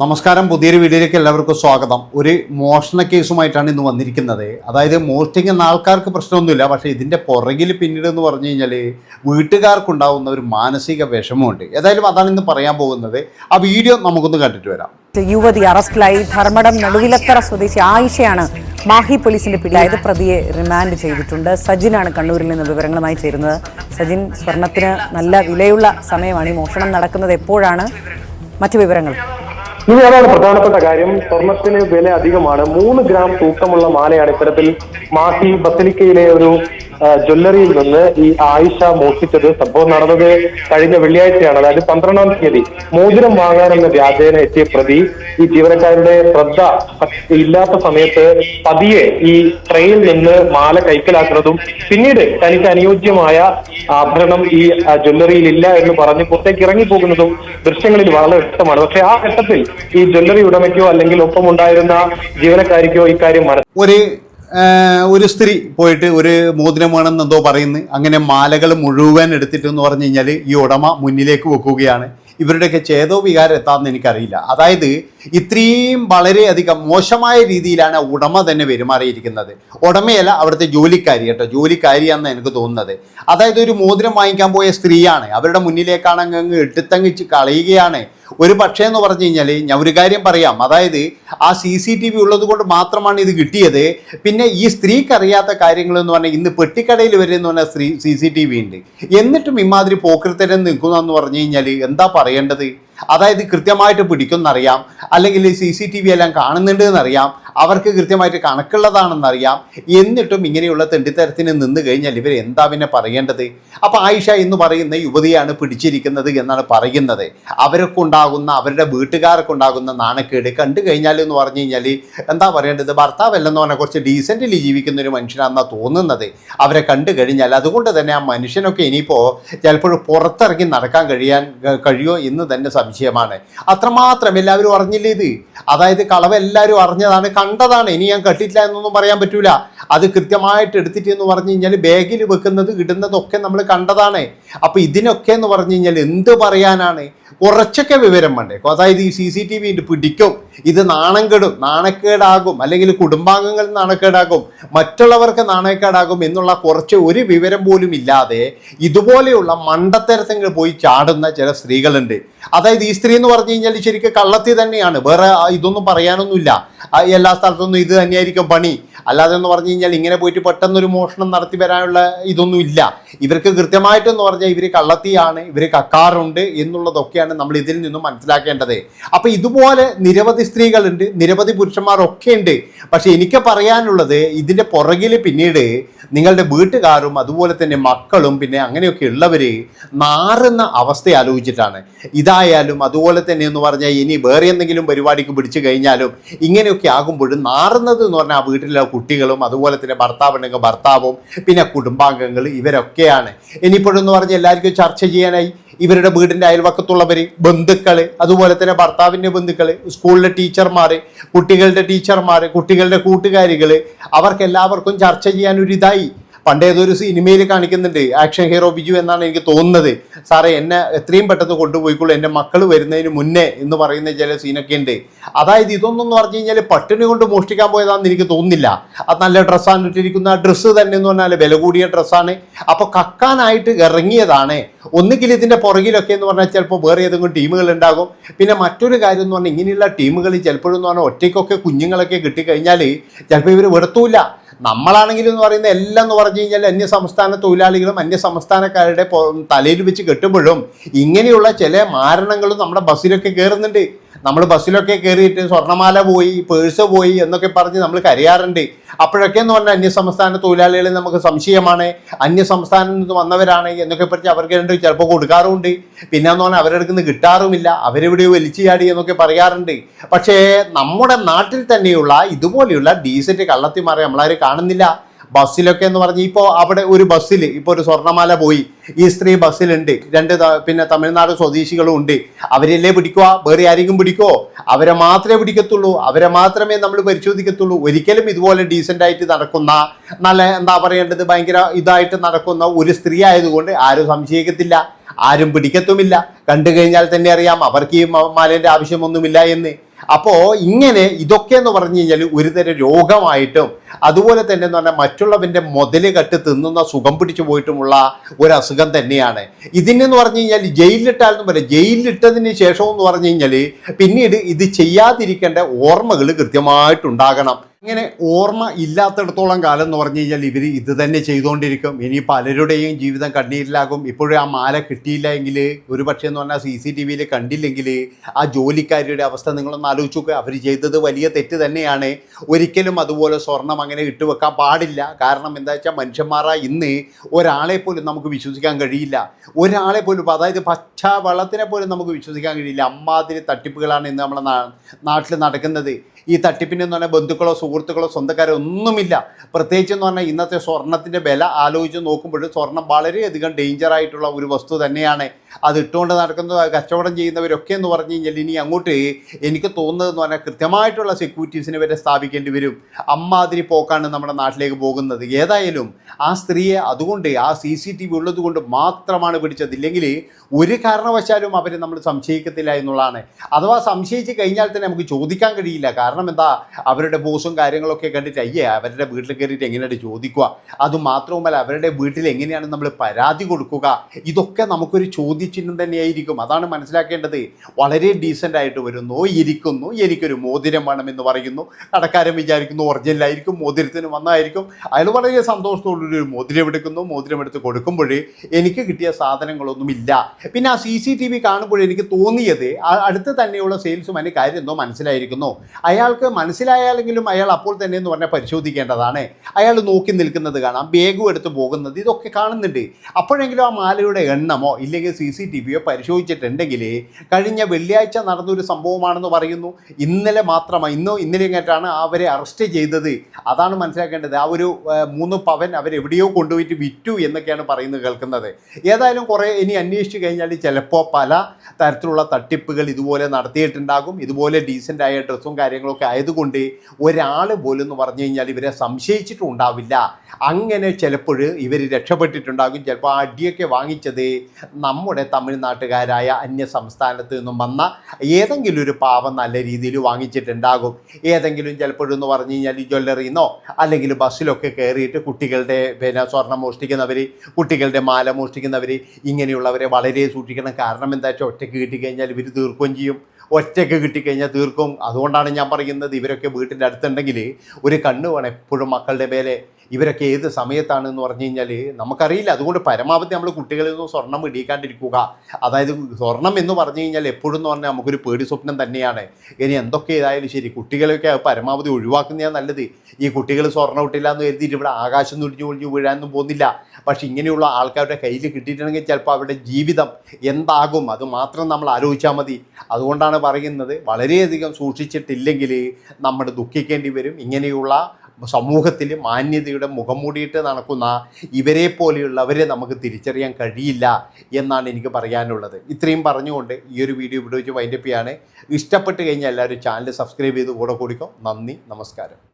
നമസ്കാരം. പുതിയൊരു വീഡിയോയിലേക്ക് എല്ലാവർക്കും സ്വാഗതം. ഒരു മോഷണ കേസുമായിട്ടാണ് ഇന്ന് വന്നിരിക്കുന്നത്. അതായത് മോഷ്ടിക്കുന്ന ആൾക്കാർക്ക് പ്രശ്നമൊന്നുമില്ല. പക്ഷേ ഇതിന്റെ പുറകിൽ പിന്നീട് എന്ന് പറഞ്ഞു കഴിഞ്ഞാൽ വീട്ടുകാർക്കുണ്ടാവുന്ന ഒരു മാനസിക വിഷമമുണ്ട്. ഏതായാലും അതാണ് ഇന്ന് പറയാൻ പോകുന്നത്. ആ വീഡിയോ നമുക്കൊന്ന് കണ്ടിട്ട് വരാം. യുവതി അറസ്റ്റിലായി. ധർമ്മടം നടുവിലത്തറ സ്വദേശി ആയിഷയാണ് മാഹി പോലീസിന്റെ പിടിയിലായത് പ്രതിയെ റിമാൻഡ് ചെയ്തിട്ടുണ്ട്. സജിനാണ് കണ്ണൂരിൽ നിന്ന് വിവരങ്ങളുമായി ചേരുന്നത്. സജിൻ സ്വർണത്തിന് നല്ല വിലയുള്ള സമയമാണ്. ഈ മോഷണം നടക്കുന്നത് എപ്പോഴാണ്? മറ്റു വിവരങ്ങൾ. ഇനി അതാണ് പ്രധാനപ്പെട്ട കാര്യം. സ്വർണത്തിന് വില അധികമാണ്. മൂന്ന് ഗ്രാം തൂക്കമുള്ള മാലയാണ് ഇത്തരത്തിൽ മാഹി ബസലിക്കയിലെ ഒരു ജ്വല്ലറിയിൽ നിന്ന് ഈ ആയിഷ മോഷ്ടിച്ചത്. സംഭവം നടന്നത് കഴിഞ്ഞ വെള്ളിയാഴ്ചയാണ്. അതായത് പന്ത്രണ്ടാം തീയതി മോതിരം വാങ്ങാനെന്ന വ്യാജേന എത്തിയ പ്രതി ഈ ജീവനക്കാരുടെ ശ്രദ്ധ ഇല്ലാത്ത സമയത്ത് പതിയെ ഈ ട്രെയിൻ നിന്ന് മാല കൈക്കലാക്കുന്നതും പിന്നീട് തനിക്ക് അനുയോജ്യമായ ആഭരണം ഈ ജ്വല്ലറിയിൽ ഇല്ല എന്ന് പറഞ്ഞ് പുറത്തേക്ക് ഇറങ്ങി പോകുന്നതും ദൃശ്യങ്ങളിൽ വളരെ വ്യക്തമാണ്. പക്ഷെ ആ ഘട്ടത്തിൽ ഈ ജ്വല്ലറി ഉടമയ്ക്കോ അല്ലെങ്കിൽ ഒപ്പമുണ്ടായിരുന്ന ജീവനക്കാരിക്കോ ഇക്കാര്യം മനസ്സിലാക്കി ഒരു ഒരു സ്ത്രീ പോയിട്ട് ഒരു മോതിരം വേണമെന്ന് എന്തോ പറയുന്നു. അങ്ങനെ മാലകൾ മുഴുവൻ എടുത്തിട്ട് എന്ന് പറഞ്ഞു കഴിഞ്ഞാൽ ഈ ഉടമ മുന്നിലേക്ക് വെക്കുകയാണ്. ഇവരുടെയൊക്കെ ചേതോ വികാരം എത്താമെന്ന് എനിക്കറിയില്ല. അതായത് ഇത്രയും വളരെയധികം മോശമായ രീതിയിലാണ് ഉടമ തന്നെ പെരുമാറിയിരിക്കുന്നത്. ഉടമയല്ല അവിടുത്തെ ജോലിക്കാരി കേട്ടോ. ജോലിക്കാരിയാണെന്ന് എനിക്ക് തോന്നുന്നത്. അതായത് ഒരു മോതിരം വാങ്ങിക്കാൻ പോയ സ്ത്രീയാണ്. അവരുടെ മുന്നിലേക്കാണ് അങ്ങ് എടുത്തങ്ങിച്ച് കളയുകയാണ്. ഒരു പക്ഷേ എന്ന് പറഞ്ഞു കഴിഞ്ഞാൽ ഞാൻ ഒരു കാര്യം പറയാം. അതായത് ആ സി സി ടി വി ഉള്ളത് കൊണ്ട് മാത്രമാണ് ഇത് കിട്ടിയത്. പിന്നെ ഈ സ്ത്രീക്ക് അറിയാത്ത കാര്യങ്ങൾ എന്ന് പറഞ്ഞാൽ ഇന്ന് പെട്ടിക്കടയിൽ വരെ എന്ന് പറഞ്ഞാൽ സ്ത്രീ സി സി ടി വി ഉണ്ട്. എന്നിട്ടും ഇമാതിരി പോക്കൃത്തരം നിൽക്കുന്നതെന്ന് പറഞ്ഞു കഴിഞ്ഞാൽ എന്താ പറയേണ്ടത്? അതായത് കൃത്യമായിട്ട് പിടിക്കുമെന്നറിയാം അല്ലെങ്കിൽ സി സി ടി വി എല്ലാം കാണുന്നുണ്ട് എന്നറിയാം. അവർക്ക് കൃത്യമായിട്ട് കണക്കുള്ളതാണെന്നറിയാം. എന്നിട്ടും ഇങ്ങനെയുള്ള തെണ്ടിത്തരത്തിന് നിന്ന് കഴിഞ്ഞാൽ ഇവർ എന്താ പിന്നെ പറയേണ്ടത്? അപ്പോൾ ആയിഷ എന്ന് പറയുന്ന യുവതിയാണ് പിടിച്ചിരിക്കുന്നത് എന്നാണ് പറയുന്നത്. അവരൊക്കെ ഉണ്ടാകുന്ന അവരുടെ വീട്ടുകാർക്ക് ഉണ്ടാകുന്ന നാണക്കേട് കണ്ടു കഴിഞ്ഞാൽ എന്ന് പറഞ്ഞു കഴിഞ്ഞാൽ എന്താ പറയേണ്ടത്? ഭർത്താവല്ലെന്ന് പറഞ്ഞാൽ കുറച്ച് ഡീസന്റിലി ജീവിക്കുന്ന ഒരു മനുഷ്യനാണെന്നാണ് തോന്നുന്നത്. അവരെ കണ്ടു കഴിഞ്ഞാൽ അതുകൊണ്ട് തന്നെ ആ മനുഷ്യനൊക്കെ ഇനിയിപ്പോൾ ചിലപ്പോൾ പുറത്തിറങ്ങി നടക്കാൻ കഴിയാൻ കഴിയുമോ എന്ന് തന്നെ സംശയമാണ്. അത്രമാത്രം എല്ലാവരും അറിഞ്ഞില്ലേ ഇത്? അതായത് കളവ് എല്ലാവരും അറിഞ്ഞതാണ് കണ്ടതാണ്. ഇനി ഞാൻ കട്ടിട്ടില്ല എന്നൊന്നും പറയാൻ പറ്റൂല. അത് കൃത്യമായിട്ട് എടുത്തിട്ട് എന്ന് പറഞ്ഞു കഴിഞ്ഞാൽ ബാഗിൽ വെക്കുന്നത് ഇടുന്നതൊക്കെ നമ്മൾ കണ്ടതാണ്. അപ്പോൾ ഇതിനൊക്കെ എന്ന് പറഞ്ഞു കഴിഞ്ഞാൽ എന്ത് പറയാനാണ്? കുറച്ചൊക്കെ വിവരം വേണ്ടേ? അതായത് ഈ സി സി ടി വി പിടിക്കും. ഇത് നാണം കെടും നാണക്കേടാകും അല്ലെങ്കിൽ കുടുംബാംഗങ്ങൾ നാണക്കേടാകും മറ്റുള്ളവർക്ക് നാണക്കേടാകും എന്നുള്ള കുറച്ച് ഒരു വിവരം പോലും ഇല്ലാതെ ഇതുപോലെയുള്ള മണ്ടത്തരത്തിൽ പോയി ചാടുന്ന ചില സ്ത്രീകളുണ്ട്. അതായത് ഈ സ്ത്രീ എന്ന് പറഞ്ഞു കഴിഞ്ഞാൽ ശരിക്കും കള്ളത്തി തന്നെയാണ്. വേറെ ഇതൊന്നും പറയാനൊന്നുമില്ല. എല്ലാ സ്ഥലത്തൊന്നും ഇത് തന്നെയായിരിക്കും പണി. അല്ലാതെ എന്ന് പറഞ്ഞു കഴിഞ്ഞാൽ ഇങ്ങനെ പോയിട്ട് പെട്ടെന്നൊരു മോഷണം നടത്തി വരാനുള്ള ഇതൊന്നും ഇല്ല ഇവർക്ക് കൃത്യമായിട്ടെന്ന് പറഞ്ഞാൽ ഇവർ കള്ളത്തിയാണ് ഇവർ കക്കാറുണ്ട് എന്നുള്ളതൊക്കെയാണ് നമ്മൾ ഇതിൽ നിന്നും മനസ്സിലാക്കേണ്ടത്. അപ്പം ഇതുപോലെ നിരവധി സ്ത്രീകളുണ്ട് നിരവധി പുരുഷന്മാരൊക്കെ ഉണ്ട് പക്ഷെ എനിക്ക് പറയാനുള്ളത് ഇതിന്റെ പുറകിൽ പിന്നീട് നിങ്ങളുടെ വീട്ടുകാരും അതുപോലെ തന്നെ മക്കളും പിന്നെ അങ്ങനെയൊക്കെ ഉള്ളവർ നാറുന്ന അവസ്ഥ ആലോചിച്ചിട്ടാണ്. ഇതായാലും അതുപോലെ തന്നെ എന്ന് പറഞ്ഞാൽ ഇനി വേറെ എന്തെങ്കിലും പരിപാടിക്ക് പിടിച്ചു കഴിഞ്ഞാലും ഇങ്ങനെയൊക്കെ ആകുമ്പോഴും നാറുന്നത് എന്ന് പറഞ്ഞാൽ ആ വീട്ടിലെ കുട്ടികളും അതുപോലെ തന്നെ ഭർത്താവുണ്ടെങ്കിൽ ഭർത്താവും പിന്നെ കുടുംബാംഗങ്ങൾ ഇവരൊക്കെയാണ്. ഇനിയിപ്പോഴെന്ന് പറഞ്ഞാൽ എല്ലാവർക്കും ചർച്ച ചെയ്യാനായി. ഇവരുടെ വീടിന്റെ അയൽവക്കത്തുള്ളവർ ബന്ധുക്കൾ അതുപോലെ തന്നെ ഭർത്താവിന്റെ ബന്ധുക്കൾ സ്കൂളിലെ ടീച്ചർമാർ കുട്ടികളുടെ ടീച്ചർമാർ കുട്ടികളുടെ കൂട്ടുകാരികൾ അവർക്കെല്ലാവർക്കും ചർച്ച ചെയ്യാൻ പണ്ട് ഏതൊരു സിനിമയിൽ കാണിക്കുന്നുണ്ട് ആക്ഷൻ ഹീറോ ബിജു എന്നാണ് എനിക്ക് തോന്നുന്നത്. സാറേ എന്നെ എത്രയും പെട്ടെന്ന് കൊണ്ടുപോയിക്കോളൂ. എന്റെ മക്കൾ വരുന്നതിന് മുന്നേ എന്ന് പറയുന്ന ചില സീനൊക്കെ ഉണ്ട് അതായത് ഇതൊന്നും പറഞ്ഞു കഴിഞ്ഞാൽ പട്ടിണി കൊണ്ട് മോഷ്ടിക്കാൻ പോയതാണെന്ന് എനിക്ക് തോന്നുന്നില്ല. അത് നല്ല ഡ്രസ്സാണ് ഇട്ടിരിക്കുന്ന ആ ഡ്രസ്സ് തന്നെ എന്ന് പറഞ്ഞാൽ വില കൂടിയ ഡ്രസ്സാണ്. അപ്പോൾ കക്കാനായിട്ട് ഇറങ്ങിയതാണ്. ഒന്നുകിൽ ഇതിന്റെ പുറകിലൊക്കെ എന്ന് പറഞ്ഞാൽ ചിലപ്പോൾ വേറെ ഏതെങ്കിലും ടീമുകൾ ഉണ്ടാകും. പിന്നെ മറ്റൊരു കാര്യം എന്ന് പറഞ്ഞാൽ ഇങ്ങനെയുള്ള ടീമുകൾ ചിലപ്പോഴെന്ന് പറഞ്ഞാൽ ഒറ്റയ്ക്കൊക്കെ കുഞ്ഞുങ്ങളൊക്കെ കിട്ടിക്കഴിഞ്ഞാൽ ചിലപ്പോൾ ഇവർ വെറുത്തൂല നമ്മളാണെങ്കിലും എന്ന് പറയുന്നത് എല്ലാം എന്ന് പറഞ്ഞു കഴിഞ്ഞാൽ അന്യ സംസ്ഥാന തൊഴിലാളികളും അന്യ സംസ്ഥാനക്കാരുടെ തലയിൽ വെച്ച് കെട്ടുമ്പോഴും ഇങ്ങനെയുള്ള ചില മാരണങ്ങളും നമ്മുടെ ബസ്സിലൊക്കെ കയറുന്നുണ്ട് നമ്മൾ ബസ്സിലൊക്കെ കയറിയിട്ട് സ്വർണമാല പോയി പേഴ്സ് പോയി എന്നൊക്കെ പറഞ്ഞ് നമ്മൾ കരയാറുണ്ട്. അപ്പോഴൊക്കെ എന്ന് പറഞ്ഞാൽ അന്യ സംസ്ഥാന തൊഴിലാളികളെ നമുക്ക് സംശയമാണ്. അന്യ സംസ്ഥാനത്ത് നിന്ന് വന്നവരാണ് എന്നൊക്കെ പറഞ്ഞ് അവർക്ക് രണ്ട് ചിലപ്പോൾ കൊടുക്കാറുമുണ്ട്. പിന്നെ എന്ന് പറഞ്ഞാൽ അവരുടെ നിന്ന് കിട്ടാറുമില്ല. അവരെവിടെയോ വലിച്ചു ചാടി എന്നൊക്കെ പറയാറുണ്ട്. പക്ഷേ നമ്മുടെ നാട്ടിൽ തന്നെയുള്ള ഇതുപോലെയുള്ള ഡീസന്റ് കള്ളത്തിമാരെ നമ്മളാരും കാണുന്നില്ല. ബസ്സിലൊക്കെ എന്ന് പറഞ്ഞ് ഇപ്പോൾ അവിടെ ഒരു ബസ്സിൽ ഇപ്പോൾ ഒരു സ്വർണമാല പോയി. ഈ സ്ത്രീ ബസ്സിലുണ്ട്. രണ്ട് പിന്നെ തമിഴ്നാട് സ്വദേശികളും ഉണ്ട്. അവരല്ലേ പിടിക്കുക വേറെ ആരെങ്കിലും പിടിക്കുമോ അവരെ മാത്രമേ പിടിക്കത്തുള്ളൂ. അവരെ മാത്രമേ നമ്മൾ പരിശോധിക്കത്തുള്ളൂ. ഒരിക്കലും ഇതുപോലെ ഡീസന്റ് ആയിട്ട് നടക്കുന്ന നല്ല എന്താ പറയേണ്ടത്? ഭയങ്കര ഇതായിട്ട് നടക്കുന്ന ഒരു സ്ത്രീ ആയതുകൊണ്ട് ആരും സംശയിക്കത്തില്ല. ആരും പിടിക്കത്തുമില്ല. കണ്ടു കഴിഞ്ഞാൽ തന്നെ അറിയാം. അവർക്ക് ഈ മാലേന്റെ ആവശ്യമൊന്നുമില്ല എന്ന്. അപ്പോൾ ഇങ്ങനെ ഇതൊക്കെ എന്ന് പറഞ്ഞു കഴിഞ്ഞാൽ ഒരുതരം രോഗമായിട്ടും അതുപോലെ തന്നെ എന്ന് പറഞ്ഞാൽ മറ്റുള്ളവന്റെ മുതൽ കട്ട് തിന്നുന്ന സുഖം പിടിച്ചു പോയിട്ടുമുള്ള ഒരു അസുഖം തന്നെയാണ്. ഇതിനെന്ന് പറഞ്ഞു കഴിഞ്ഞാൽ ജയിലിലിട്ടാലും പറയാം. ജയിലിലിട്ടതിന് ശേഷം എന്ന് പറഞ്ഞു കഴിഞ്ഞാൽ പിന്നീട് ഇത് ചെയ്യാതിരിക്കേണ്ട ഓർമ്മകൾ കൃത്യമായിട്ടുണ്ടാകണം. ഇങ്ങനെ ഓർമ്മ ഇല്ലാത്തിടത്തോളം കാലം എന്ന് പറഞ്ഞു കഴിഞ്ഞാൽ ഇവർ ഇത് തന്നെ ചെയ്തുകൊണ്ടിരിക്കും. ഇനി പലരുടെയും ജീവിതം കണ്ണീരിലാകും. ഇപ്പോഴും ആ മാല കിട്ടിയില്ല എങ്കിൽ ഒരു പക്ഷേ എന്ന് പറഞ്ഞാൽ സി സി ടി വിയിൽ കണ്ടില്ലെങ്കിൽ ആ ജോലിക്കാരിയുടെ അവസ്ഥ നിങ്ങളൊന്ന് ആലോചിച്ചു നോക്കുക അവർ ചെയ്തത് വലിയ തെറ്റ് തന്നെയാണ്. ഒരിക്കലും അതുപോലെ സ്വർണം അങ്ങനെ ഇട്ടുവെക്കാൻ പാടില്ല. കാരണം എന്താ വെച്ചാൽ മനുഷ്യന്മാരാ ഇന്ന് ഒരാളെ പോലും നമുക്ക് വിശ്വസിക്കാൻ കഴിയില്ല. ഒരാളെ പോലും അതായത് പച്ച വെള്ളത്തിനെ പോലും നമുക്ക് വിശ്വസിക്കാൻ കഴിയില്ല. അമ്മാതിരി തട്ടിപ്പുകളാണ് ഇന്ന് നമ്മുടെ നാട്ടിൽ നടക്കുന്നത്. ഈ തട്ടിപ്പിന് എന്ന് പറഞ്ഞാൽ ബന്ധുക്കളോ സുഹൃത്തുക്കളോ സ്വന്തക്കാരോ ഒന്നുമില്ല. പ്രത്യേകിച്ച് എന്ന് പറഞ്ഞാൽ ഇന്നത്തെ സ്വർണത്തിന്റെ വില ആലോചിച്ച് നോക്കുമ്പോൾ സ്വർണം വളരെയധികം ഡേഞ്ചർ ആയിട്ടുള്ള ഒരു വസ്തു തന്നെയാണ്. അത് ഇട്ടുകൊണ്ട് നടക്കുന്ന കച്ചവടം ചെയ്യുന്നവരൊക്കെ എന്ന് പറഞ്ഞു കഴിഞ്ഞാൽ ഇനി അങ്ങോട്ട് എനിക്ക് തോന്നുന്നതെന്ന് പറഞ്ഞാൽ കൃത്യമായിട്ടുള്ള സെക്യൂരിറ്റീസിനെ വരെ സ്ഥാപിക്കേണ്ടി വരും. അമ്മാതിരി പോക്കാണ് നമ്മുടെ നാട്ടിലേക്ക് പോകുന്നത്. ഏതായാലും ആ സ്ത്രീയെ അതുകൊണ്ട് ആ സി സി ടി വി ഉള്ളത് കൊണ്ട് മാത്രമാണ് പിടിച്ചത്. ഇല്ലെങ്കിൽ ഒരു കാരണവശാലും അവരെ നമ്മൾ സംശയിക്കത്തില്ല എന്നുള്ളതാണ്. അഥവാ സംശയിച്ച് കഴിഞ്ഞാൽ തന്നെ നമുക്ക് ചോദിക്കാൻ കഴിയില്ല. കാരണം എന്താ? അവരുടെ ബോസും കാര്യങ്ങളൊക്കെ കണ്ടിട്ട് അയ്യേ അവരുടെ വീട്ടിൽ കയറിയിട്ട് എങ്ങനെയാണ് ചോദിക്കുക? അതുമാത്രവുമല്ല അവരുടെ വീട്ടിൽ എങ്ങനെയാണ് നമ്മൾ പരാതി കൊടുക്കുക? ഇതൊക്കെ നമുക്കൊരു ചോദ്യചിഹ്നം തന്നെയായിരിക്കും. അതാണ് മനസ്സിലാക്കേണ്ടത്. വളരെ ഡീസന്റ് ആയിട്ട് വരുന്നു. ഇരിക്കുന്നു. എനിക്കൊരു മോതിരം എന്ന് പറയുന്നു. കടക്കാരൻ വിചാരിക്കുന്നു ഒറിജിനലായിരിക്കും. മോതിരത്തിന് വന്നായിരിക്കും. അയാൾ വളരെ സന്തോഷത്തോടൊരു മോതിരം എടുക്കുന്നു. മോതിരം എടുത്ത് കൊടുക്കുമ്പോഴേ എനിക്ക് കിട്ടിയ സാധനങ്ങളൊന്നുമില്ല പിന്നെ ആ സി സി ടി വി കാണുമ്പോൾ എനിക്ക് തോന്നിയത് അടുത്ത് തന്നെയുള്ള സെയിൽസ്മാന് കാര്യം എന്തോ മനസ്സിലായിരിക്കുന്നു. അയാൾക്ക് മനസ്സിലായാലെങ്കിലും അയാൾ അപ്പോൾ തന്നെ എന്ന് പറഞ്ഞാൽ പരിശോധിക്കേണ്ടതാണ്. അയാൾ നോക്കി നിൽക്കുന്നത് കാണാം ബേഗും എടുത്ത് പോകുന്നത് ഇതൊക്കെ കാണുന്നുണ്ട്. അപ്പോഴെങ്കിലും ആ മാലയുടെ എണ്ണമോ ഇല്ലെങ്കിൽ സി സി ടി വിയോ പരിശോധിച്ചിട്ടുണ്ടെങ്കിൽ കഴിഞ്ഞ വെള്ളിയാഴ്ച നടന്നൊരു സംഭവമാണെന്ന് പറയുന്നു. ഇന്നലെ മാത്രമാണ് ഇന്നോ ഇന്നലെ കേട്ടാണ് അവരെ അറസ്റ്റ് ചെയ്തത്. അതാണ് മനസ്സിലാക്കേണ്ടത്. ആ ഒരു മൂന്ന് പവൻ അവരെവിടെയോ കൊണ്ടുപോയിട്ട് വിറ്റു എന്നൊക്കെയാണ് പറയുന്നത് കേൾക്കുന്നത്. ഏതായാലും കുറേ ഇനി അന്വേഷിച്ച് കഴിഞ്ഞാൽ ചിലപ്പോൾ പല തരത്തിലുള്ള തട്ടിപ്പുകൾ ഇതുപോലെ നടത്തിയിട്ടുണ്ടാകും. ഇതുപോലെ ഡീസന്റ് ആയ ഡ്രസ്സും കാര്യങ്ങളൊക്കെ ആയതുകൊണ്ട് ഒരാൾ പോലും എന്ന് പറഞ്ഞു കഴിഞ്ഞാൽ ഇവരെ സംശയിച്ചിട്ടുണ്ടാവില്ല. അങ്ങനെ ചിലപ്പോൾ ഇവർ രക്ഷപ്പെട്ടിട്ടുണ്ടാകും. ചിലപ്പോൾ ആ അടിയൊക്കെ വാങ്ങിച്ചത് നമ്മുടെ തമിഴ്നാട്ടുകാരായ അന്യ സംസ്ഥാനത്ത് നിന്നും വന്ന ഏതെങ്കിലും ഒരു പാവം നല്ല രീതിയിൽ വാങ്ങിച്ചിട്ടുണ്ടാകും. ഏതെങ്കിലും ചിലപ്പോഴെന്ന് പറഞ്ഞു കഴിഞ്ഞാൽ ജ്വല്ലറിന്നോ അല്ലെങ്കിൽ ബസ്സിലൊക്കെ കയറിയിട്ട് കുട്ടികളുടെ പിന്നെ സ്വർണം മോഷ്ടിക്കുന്നവർ കുട്ടികളുടെ മാല മോഷ്ടിക്കുന്നവർ ഇങ്ങനെയുള്ളവരെ വളരെ സൂക്ഷിക്കണം. കാരണം എന്താ വെച്ചാൽ ഒറ്റയ്ക്ക് കിട്ടിക്കഴിഞ്ഞാൽ ഇവർ തീർക്കുകയും ചെയ്യും. ഒറ്റയ്ക്ക് കിട്ടിക്കഴിഞ്ഞാൽ തീർക്കും. അതുകൊണ്ടാണ് ഞാൻ പറയുന്നത് ഇവരൊക്കെ വീട്ടിന്റെ അടുത്തുണ്ടെങ്കിൽ ഒരു കണ്ണ് വേണം എപ്പോഴും മക്കളുടെ മേലെ ഇവരൊക്കെ ഏത് സമയത്താണ് എന്ന് പറഞ്ഞു കഴിഞ്ഞാൽ നമുക്കറിയില്ല. അതുകൊണ്ട് പരമാവധി നമ്മൾ കുട്ടികളിൽ നിന്ന് സ്വർണം ഇടിയിക്കാണ്ടിരിക്കുക. അതായത് സ്വർണം എന്ന് പറഞ്ഞു കഴിഞ്ഞാൽ എപ്പോഴും എന്ന് പറഞ്ഞാൽ നമുക്കൊരു പേടി സ്വപ്നം തന്നെയാണ്. ഇനി എന്തൊക്കെ ഏതായാലും ശരി കുട്ടികളെയൊക്കെ പരമാവധി ഒഴിവാക്കുന്നതാണ് നല്ലത്. ഈ കുട്ടികൾ സ്വർണം ഇട്ടില്ല എന്ന് കരുതിയിട്ട് ഇവിടെ ആകാശം നുരിഞ്ഞു ഒഴിഞ്ഞു വീഴാനൊന്നും പോകുന്നില്ല. പക്ഷേ ഇങ്ങനെയുള്ള ആൾക്കാരുടെ കയ്യിൽ കിട്ടിയിട്ടുണ്ടെങ്കിൽ ചിലപ്പോൾ അവരുടെ ജീവിതം എന്താകും? അത് മാത്രം നമ്മൾ ആലോചിച്ചാൽ മതി. അതുകൊണ്ടാണ് പറയുന്നത് വളരെയധികം സൂക്ഷിച്ചിട്ടില്ലെങ്കിൽ നമ്മൾ ദുഃഖിക്കേണ്ടി വരും. ഇങ്ങനെയുള്ള സമൂഹത്തിൽ മാന്യതയുടെ മുഖംമൂടിയിട്ട് നടക്കുന്ന ഇവരെ പോലെയുള്ളവരെ നമുക്ക് തിരിച്ചറിയാൻ കഴിയില്ല എന്നാണ് എനിക്ക് പറയാനുള്ളത്. ഇത്രയും പറഞ്ഞുകൊണ്ട് ഈ ഒരു വീഡിയോ ഇവിടെ വെച്ച് വൈൻഡപ്പ് ചെയ്യാണ്. ഇഷ്ടപ്പെട്ട് കഴിഞ്ഞാൽ എല്ലാവരും ചാനൽ സബ്സ്ക്രൈബ് ചെയ്ത് കൂടെ കൂടിക്കോ. നന്ദി നമസ്കാരം.